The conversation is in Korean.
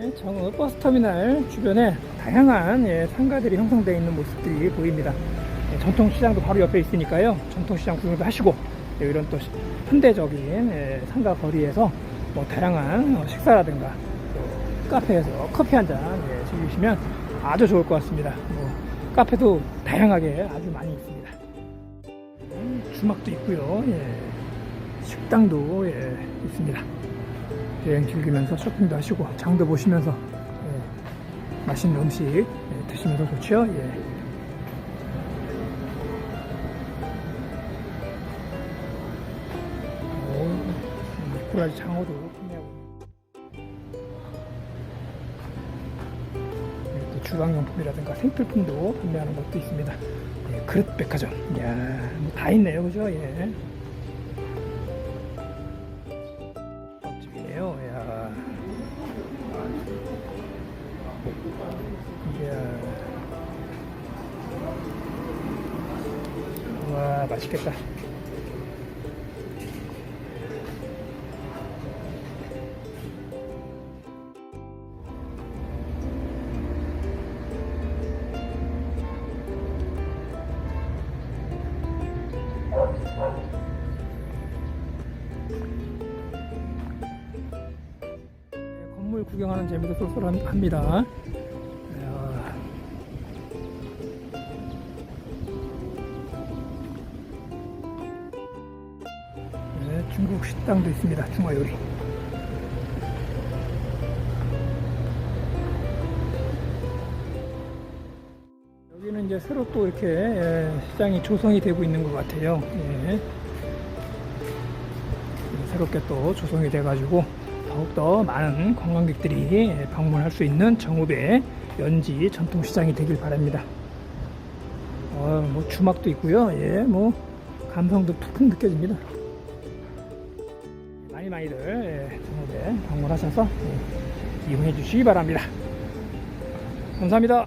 예, 정읍 버스터미널 주변에 다양한 예, 상가들이 형성되어 있는 모습들이 보입니다. 예, 전통시장도 바로 옆에 있으니까요. 전통시장 구경도 하시고 예, 이런 또 시- 현대적인 예, 상가 거리에서 뭐 다양한 어, 식사라든가 또 카페에서 커피 한잔 예, 즐기시면 아주 좋을 것 같습니다. 뭐 카페도 다양하게 아주 많이 있습니다. 음, 주막도 있고요. 예, 식당도 예, 있습니다. 여행 즐기면서 쇼핑도 하시고 장도 보시면서 예, 맛있는 음식 예, 드시면서 좋죠. 예. 오, 미꾸라지 장어도 판매하고 있네요. 또 주방용품이라든가 생필품도 판매하는 곳도 있습니다. 예, 그릇 백화점. 이야, 뭐 다 있네요, 그죠? 예. 와, 맛있겠다. 네, 건물 구경하는 재미도 쏠쏠합니다. 중국 식당도 있습니다. 중화 요리. 여기는 이제 새로 또 이렇게 예, 시장이 조성이 되고 있는 것 같아요. 예. 새롭게 또 조성이 돼가지고 더욱더 많은 관광객들이 방문할 수 있는 정읍의 연지 전통시장이 되길 바랍니다. 어, 뭐 주막도 있고요. 예, 뭐 감성도 푹푹 느껴집니다. 많이 많이들 예, 정읍에 방문하셔서 예, 이용해 주시기 바랍니다. 감사합니다.